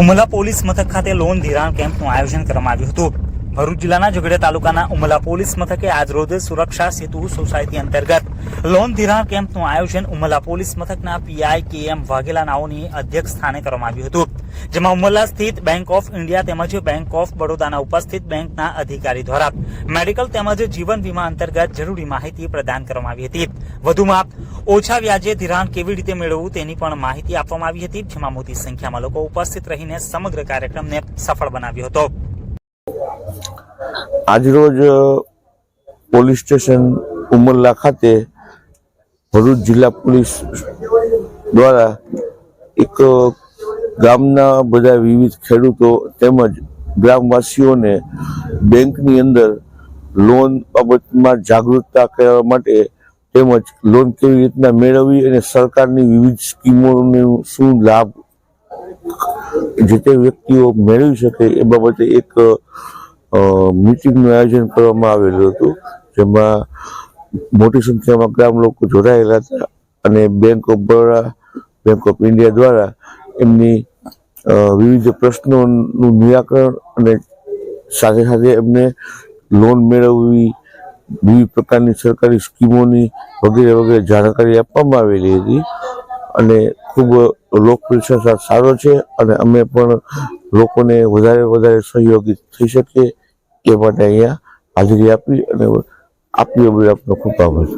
Umalla police મથક ખાતે loan ધિરાણ કેમ્પનું આયોજન કરવામાં આવ્યું હતું. ભરૂચ જિલ્લાના ઝઘડિયા તાલુકાના ઉમલા પોલીસ મથકે આજરોજ સુરક્ષા સેતુ સોસાયટી અંતર્ગત લોન ધિરાણ કેમ્પનું આયોજન ઉમલા પોલીસ મથકના પીઆઈ કે વાઘેલા નાઓની અધ્યક્ષ સ્થાને કરવામાં આવ્યું હતું. જેમાં ઉમરલા સ્થિત બેંક ઓફ ઇન્ડિયા તેમજ બેંક ઓફ બરોડાના ઉપસ્થિત બેંકના અધિકારી દ્વારા મેડિકલ તેમજ જીવન વીમા અંતર્ગત જરૂરી માહિતી પ્રદાન કરવામાં આવી હતી. વધુમાં, ઓછા વ્યાજે ધિરાણ કેવી રીતે મેળવવું તેની પણ માહિતી આપવામાં આવી હતી, જેમાં મોટી સંખ્યામાં લોકો ઉપસ્થિત રહીને સમગ્ર કાર્યક્રમને સફળ બનાવ્યો હતો. આજરોજ પોલીસ સ્ટેશન ઉમરલા ખાતે ભરૂચ જિલ્લા પોલીસ દ્વારા એક ગામના બધા વિવિધ ખેડૂતો તેમજ ગ્રામવાસીઓને બેંકની અંદર લોન બાબતમાં જાગૃતતા કરવા માટે તેમજ લોન કેવી રીતના મેળવવી અને સરકારની વિવિધ સ્કીમોનો શું લાભ જે તે વ્યક્તિઓ મેળવી શકે એ બાબતે એક મીટિંગનું આયોજન કરવામાં આવેલું હતું, જેમાં મોટી સંખ્યામાં ગ્રામ લોકો જોડાયેલા હતા અને bank of Baroda bank of India દ્વારા એમની વિવિધ પ્રશ્નોનું નિરાકરણ અને સાથે સાથે એમને લોન મેળવવી, વિવિધ પ્રકારની સરકારી સ્કીમોની વગેરે વગેરે જાણકારી આપવામાં આવેલી હતી. અને ખૂબ લોકપ્રિય સારો છે અને અમે પણ લોકોને વધારે વધારે સહયોગી થઈ શકીએ એ માટે અહીંયા હાજરી આપી અને આપી બદલ આપનો ખૂબ આભાર.